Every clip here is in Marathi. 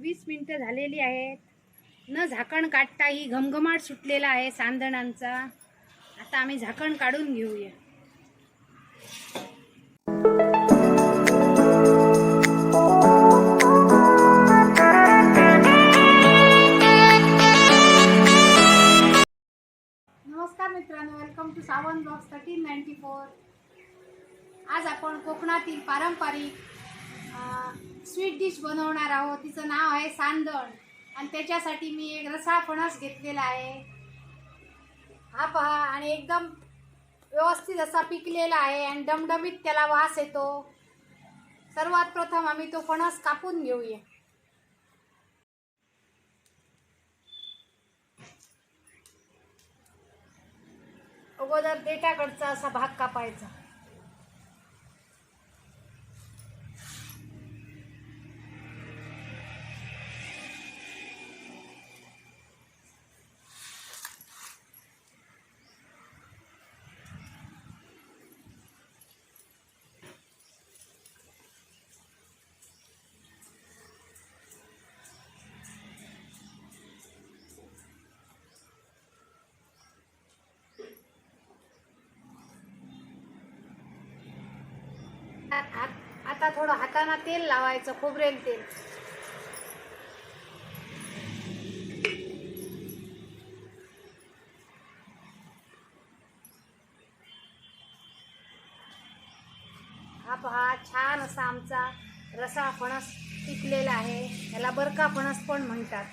वीस मिनटं झालेली आहेत. न झाकण काढता ही घमघमाट सुटलेला आहे सांदणांचा. आता आम्ही झाकण काढून घेऊया. नमस्कार मित्रांनो welcome to Sawan blocks thirteen ninety four आज आपण कोकणातील पारंपरिक डिश बनवणार आहोत. तिचं नाव आहे सांदण. आणि त्याच्यासाठी मी एक रसाळ फणस घेतलेला आहे. हा पहा आणि एकदम व्यवस्थित असा पिकलेला आहे आणि डमडमीत त्याला वास येतो. सर्वात प्रथम आम्ही तो फणस कापून घेऊया. अगोदर देठाकडचा असा भाग कापायचा. आता थोडं हाताना तेल लावायचं खोबरेल तेल. हा पहा छान असा आमचा रसा फणस पिकलेला आहे. याला बरका फणस पण म्हणतात.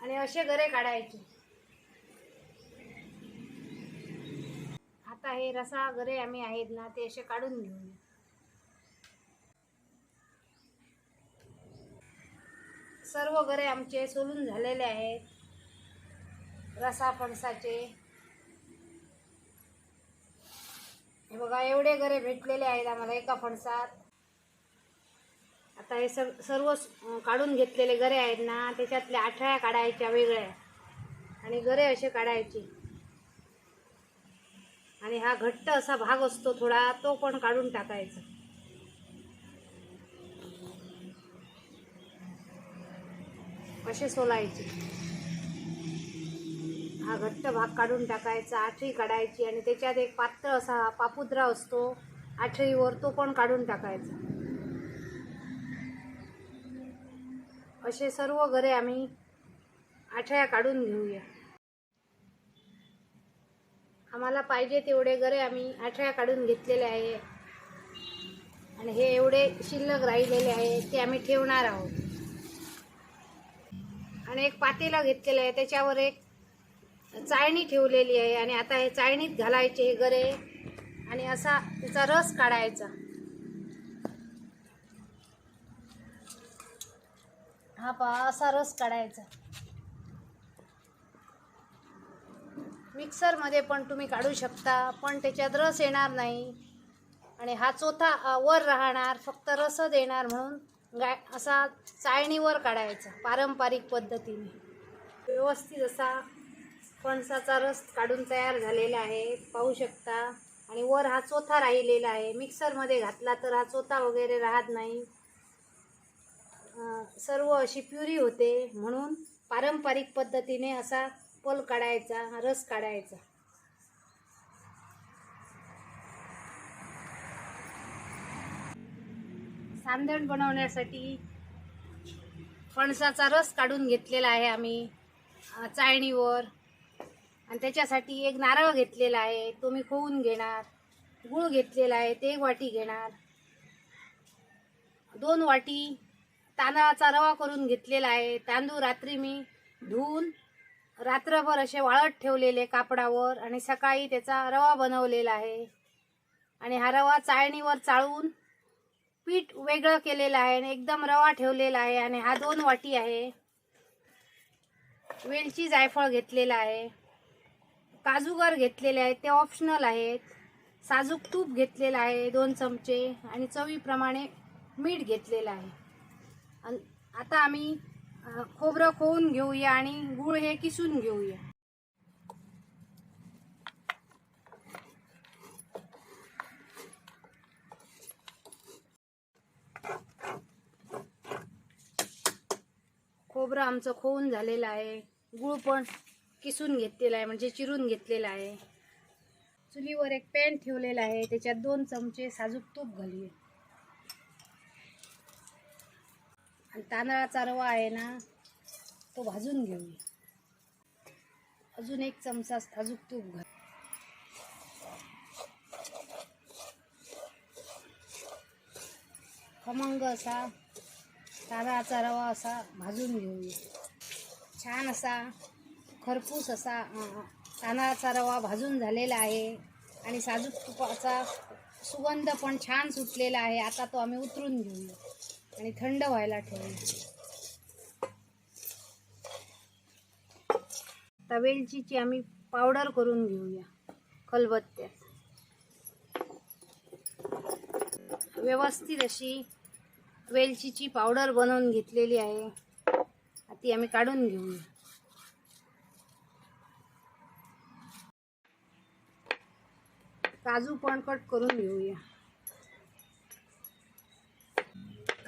आणि असे गरे काढायचे. आता हे रसा गरे आम्ही आहेत ना ते असे काढून घेऊया सर्व गरे आमचे सोलून झालेले आहेत. रसा फणसाचे. हे बघा एवढे गरे भेटलेले आहेत आम्हाला एका फणसात. आता हे सर सर्व काढून घेतलेले गरे आहेत ना त्याच्यातल्या आठळ्या काढायच्या वेगळ्या. आणि गरे असे काढायचे. आणि हा घट्ट असा भाग असतो थोडा तो पण काढून टाकायचा. असे सोलायचे? हा घट्ट भाग काढून टाकायचा आठळी काढायची आणि त्याच्यात एक पात्र असा पापुद्रा असतो आठळीवर तो पण काढून टाकायचा. असे सर्व घरे आम्ही आठळ्या काढून घेऊया. आम्हाला पाहिजे तेवढे गरे आम्ही आठळ्या काढून घेतलेले आहे. आणि हे एवढे शिल्लक राहिलेले आहे ते आम्ही ठेवणार आहोत. आणि एक पातेला घेतलेलं आहे त्याच्यावर एक चाळणी ठेवलेली आहे. आणि आता हे चाळणीत घालायचे हे गरे आणि असा त्याचा रस काढायचा. हा पहा असा रस काढायचा. मिक्सरमध्ये पण तुम्ही काढू शकता पण त्याच्यात रस येणार नाही. आणि हा चोथा वर राहणार फक्त रस देणार म्हणून गाय असा चाळणीवर काढायचा पारंपरिक पद्धतीने. व्यवस्थित असा फणसाचा रस काढून तयार झालेला आहे पाहू शकता. आणि वर हा चोथा राहिलेला आहे. मिक्सरमध्ये घातला तर हा चोथा वगैरे राहत नाही. सर्व अशी प्युरी होते म्हणून पारंपरिक पद्धतीने असा पल काढायचा रस काढायचा. सांदण बनवण्यासाठी फणसाचा रस काढून घेतलेला आहे आम्ही चाळणीवर. आणि त्याच्यासाठी एक नारळ घेतलेला आहे तो मी खोवून घेणार. गूळ घेतलेला आहे ते एक वाटी घेणार. दोन वाटी तांदळाचा रवा करून घेतलेला आहे तांदूळ रात्री मी धुवून रात्रभर असे वाळत ठेवलेले कापडावर आणि सकाळी त्याचा रवा बनवलेला आहे. आणि हा रवा चाळणीवर चाळून पीठ वेगळं केलेलं आहे आणि एकदम रवा ठेवलेला आहे आणि हा दोन वाटी आहे. वेलची जायफळ घेतलेला आहे. काजूगर घेतलेले आहेत ते ऑप्शनल आहेत. साजूक तूप घेतलेलं आहे दोन चमचे आणि चवीप्रमाणे मीठ घेतलेलं आहे. अन आता आम्ही खोबरं खोवून घेऊया आणि गूळ हे किसून घेऊया. खोबरं आमचं खोवून झालेलं आहे. गूळ पण किसून घेतलेला आहे म्हणजे चिरून घेतलेला आहे. चुलीवर एक पॅन ठेवलेला आहे त्याच्यात दोन चमचे साजूक तूप घालूया. तांदळाचा रवा आहे ना तो भाजून घेऊया अजून एक चमचा अजून तूप घाल. खमंग असा तांदळाचा रवा असा भाजून घेऊया छान असा खरपूस असा तांदळाचा रवा भाजून झालेला आहे. आणि साजूक तुपाचा सुगंध पण छान सुटलेला आहे. आता तो आम्ही उतरून घेऊया आणि थंड व्हायला ठेवली. आता वेलचीची आम्ही पावडर करून घेऊया खलबत्त्यात. व्यवस्थित अशी वेलचीची पावडर बनवून घेतलेली आहे. ती आम्ही काढून घेऊया. काजू पण कट करून घेऊया.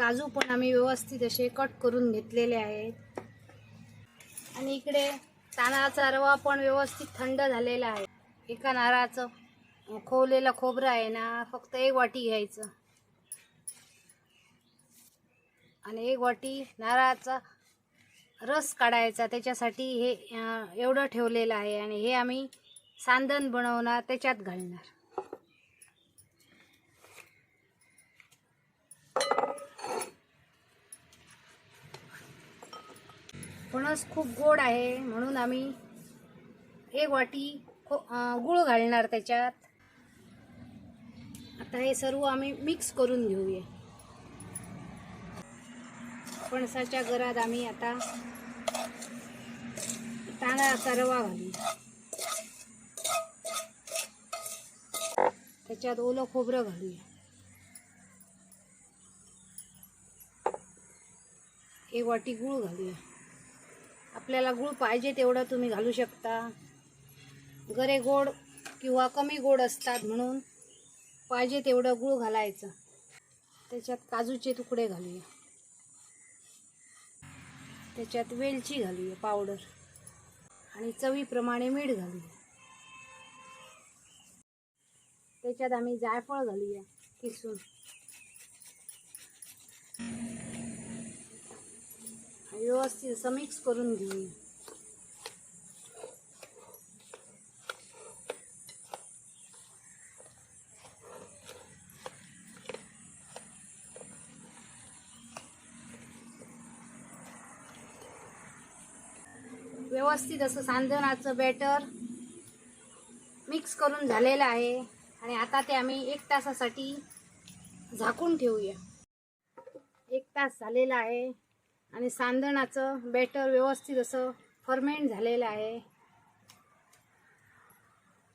काजू पण आम्ही व्यवस्थित असे कट करून घेतलेले आहेत. आणि इकडे तांदळाचा रवा पण व्यवस्थित थंड झालेला आहे. एका नारळाचं खोवलेलं खोबरं आहे ना फक्त एक वाटी घ्यायचं. आणि एक वाटी नारळाचा रस काढायचा त्याच्यासाठी हे एवढं ठेवलेलं आहे. आणि हे आम्ही सांदण बनवणार त्याच्यात घालणार. फणस खूप गोड आहे म्हणून आम्ही एक वाटी खो गुळ घालणार त्याच्यात. आता हे सर्व आम्ही मिक्स करून घेऊया. फणसाच्या घरात आम्ही आता तांदळाचा रवा घालू. त्याच्यात ओलं खोबरं घालूया. एक वाटी गूळ घालूया. आपल्याला गूळ पाहिजे तेवढं तुम्ही घालू शकता. गरे गोड किंवा कमी गोड असतात म्हणून पाहिजे तेवढं गूळ घालायचं. त्याच्यात काजूचे तुकडे घालूया. त्याच्यात वेलची घालूया पावडर. आणि चवीप्रमाणे मीठ घालूया. त्याच्यात आम्ही जायफळ घालूया किसून. व्यवस्थित असं मिक्स करून घेईन. व्यवस्थित असं सांदणाचं बॅटर मिक्स करून झालेलं आहे. आणि आता ते आम्ही एक तासासाठी झाकून ठेवूया. एक तास झालेला आहे. आणि सांदणाचं बॅटर व्यवस्थित असं फर्मेंट झालेलं आहे.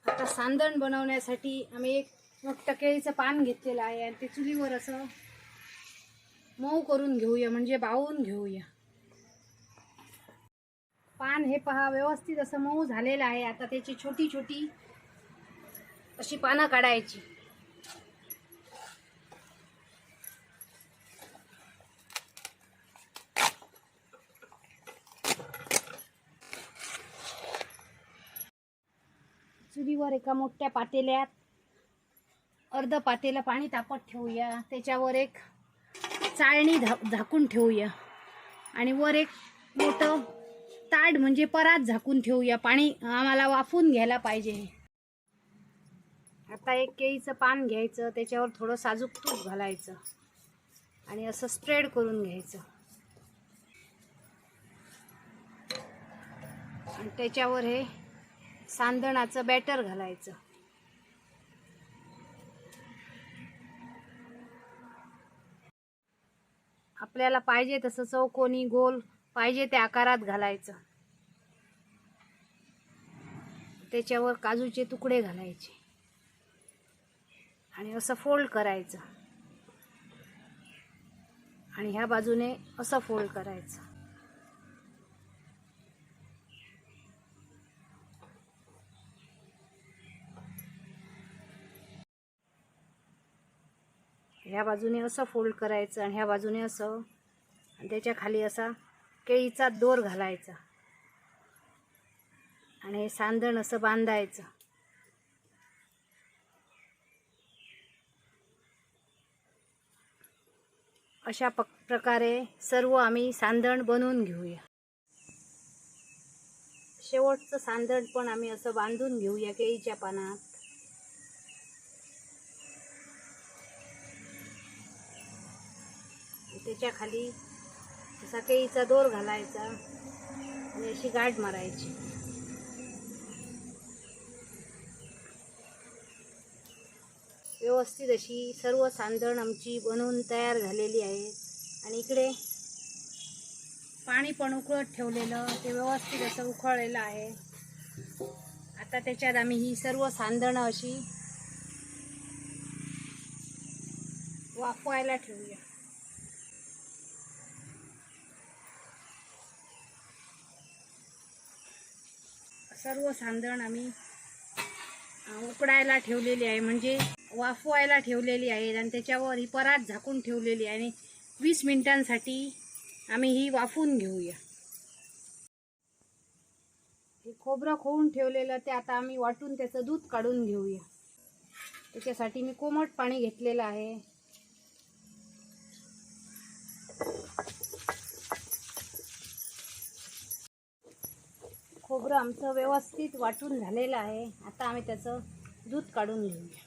आता सांदण बनवण्यासाठी आम्ही एक मोठं केळीचं पान घेतलेलं आहे आणि ते चुलीवर असं मऊ करून घेऊया म्हणजे बावून घेऊया. पान हे पहा व्यवस्थित असं मऊ झालेलं आहे. आता त्याची छोटी छोटी अशी पानं काढायची. वर एका मोठ्या पातेल्यात. अर्ध पातेला पाणी तापत ठेवूया. त्याच्यावर एक चाळणी धा झाकून ठेवूया. आणि वर एक मोठं ताट म्हणजे परात झाकून ठेवूया. पाणी आम्हाला वाफून घ्यायला पाहिजे. आता एक केळीचं पान घ्यायचं. त्याच्यावर थोडं साजूक तूप घालायचं. आणि असं स्प्रेड करून घ्यायचं. आणि त्याच्यावर हे सांदणाचं बॅटर घालायचं. आपल्याला पाहिजे तसं चौकोनी गोल पाहिजे त्या आकारात घालायचं. त्याच्यावर काजूचे तुकडे घालायचे. आणि असं फोल्ड करायचं. आणि ह्या बाजूने असं फोल्ड करायचं. ह्या बाजूने असं फोल्ड करायचं आणि ह्या बाजूने असं. आणि त्याच्याखाली असा केळीचा दोर घालायचा. आणि हे सांदण असं बांधायचं. अशा प प्रकारे सर्व आम्ही सांदण बनवून घेऊया. शेवटचं सांदण पण आम्ही असं बांधून घेऊया केळीच्या पानात. त्याच्याखाली असा केळीचा दोर घालायचा आणि अशी गाठ मारायची. व्यवस्थित अशी सर्व सांदण आमची बनवून तयार झालेली आहे. आणि इकडे पाणी पण उकळत ठेवलेलं ते व्यवस्थित असं उकळलेलं आहे. आता त्याच्यात आम्ही ही सर्व सांदणं अशी वाफवायला ठेवूया. सर्व सांदण आम्ही उकडायला ठेवलेली आहे. म्हणजे वाफवायला ठेवलेली आहे आणि त्याच्यावर ही परात झाकून ठेवलेली आहे. आणि वीस मिनिटांसाठी आम्ही ही वाफून घेऊया. हे खोबरं खोवून ठेवलेलं ते आता आम्ही वाटून त्याचं दूध काढून घेऊया. त्याच्यासाठी मी कोमट पाणी घेतलेलं आहे. खोबरं आमचं व्यवस्थित वाटून झालेलं आहे. आता आम्ही त्याचं दूध काढून घेऊया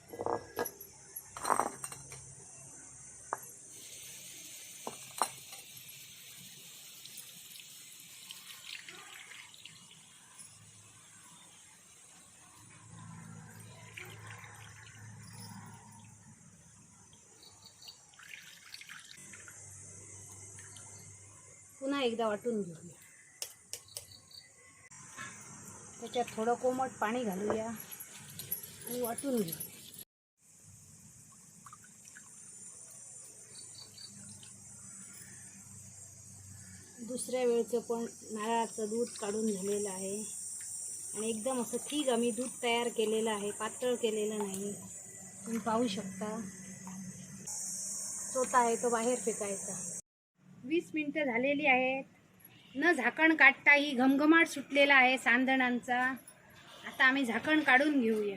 पुन्हा एकदा वाटून घेऊया. त्याच्यात थोडं कोमट पाणी घालूया. आणि वाटून घेऊ. दुसऱ्या वेळचं पण नारळाचं दूध काढून झालेलं आहे. आणि एकदम असं ठीक आम्ही दूध तयार केलेलं आहे पातळ केलेलं नाही. तुम्ही पाहू शकता. चोथा आहे तो बाहेर फेकायचा. वीस मिनटं झालेली आहेत. न झाकण काढता ही घमघमाट सुटलेला आहे सांदणांचा. आता आम्ही झाकण काढून घेऊया.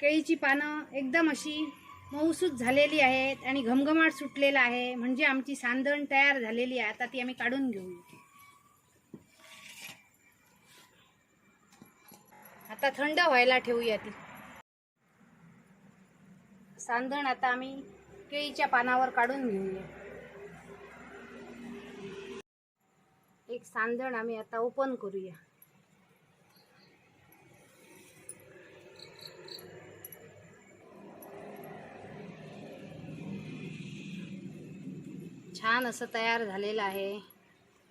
केळीची पानं एकदम अशी मऊसूत झालेली आहेत आणि घमघमाट सुटलेला आहे. म्हणजे आमची सांदण तयार झालेली आहे. आता ती आम्ही काढून घेऊया आता थंड व्हायला ठेवूया ती. सांदण आता आम्ही केळीच्या पानावर काढून घेऊया. एक सांदण आम्ही आता ओपन करूया. छान असं तयार झालेलं आहे.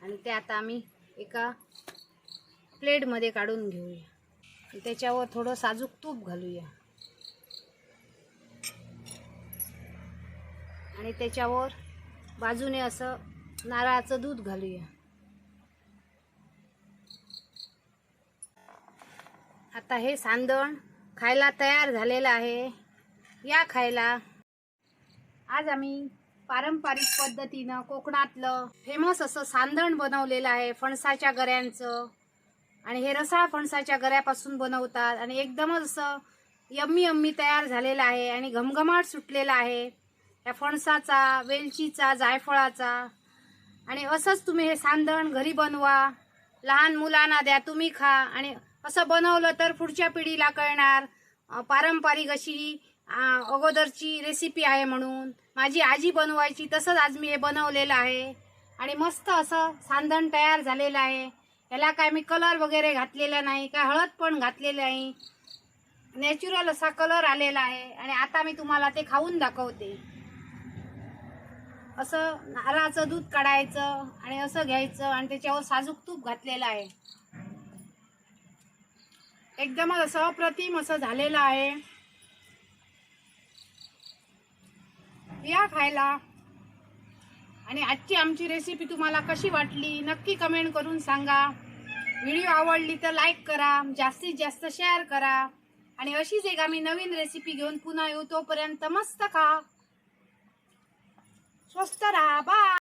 आणि ते आता आम्ही एका प्लेटमध्ये काढून घेऊया. त्याच्यावर थोडं साजूक तूप घालूया. आणि त्याच्यावर बाजूने असं नारळाचं दूध घालूया. आता हे सांदण खायला तयार झालेलं आहे. या खायला. आज आम्ही पारंपरिक पद्धतीनं कोकणातलं फेमस असं सांदण बनवलेलं आहे फणसाच्या गऱ्यांचं. आणि हे रसाळ फणसाच्या गऱ्यापासून बनवतात आणि एकदमच असं यम्मी यम्मी तयार झालेलं आहे आणि घमघमाट सुटलेला आहे. या फणसाचा वेलचीचा जायफळाचा. आणि असंच तुम्ही हे सांदण घरी बनवा. लहान मुलांना द्या तुम्ही खा. आणि असं बनवलं तर पुढच्या पिढीला कळणार. पारंपरिक अशी अगोदरची रेसिपी आहे म्हणून. माझी आजी बनवायची तसंच आज मी हे बनवलेलं आहे. आणि मस्त असं सांदण तयार झालेलं आहे. याला काय मी कलर वगैरे घातलेला नाही काय हळद पण घातलेली नाही. नॅचरल असा कलर आलेला आहे. आणि आता मी तुम्हाला ते खाऊन दाखवते. असं नारळाचं दूध काढायचं आणि असं घ्यायचं आणि त्याच्यावर साजूक तूप घातलेलं आहे. एकदमच असं अप्रतिम असं झालेलं आहे. या खायला. आणि आजची आमची रेसिपी तुम्हाला कशी वाटली नक्की कमेंट करून सांगा. व्हिडिओ आवडली तर लाईक करा जास्तीत जास्त शेअर करा. आणि अशीच एक आम्ही नवीन रेसिपी घेऊन पुन्हा येऊ तोपर्यंत मस्त खा. Sou hospitalar. Bye!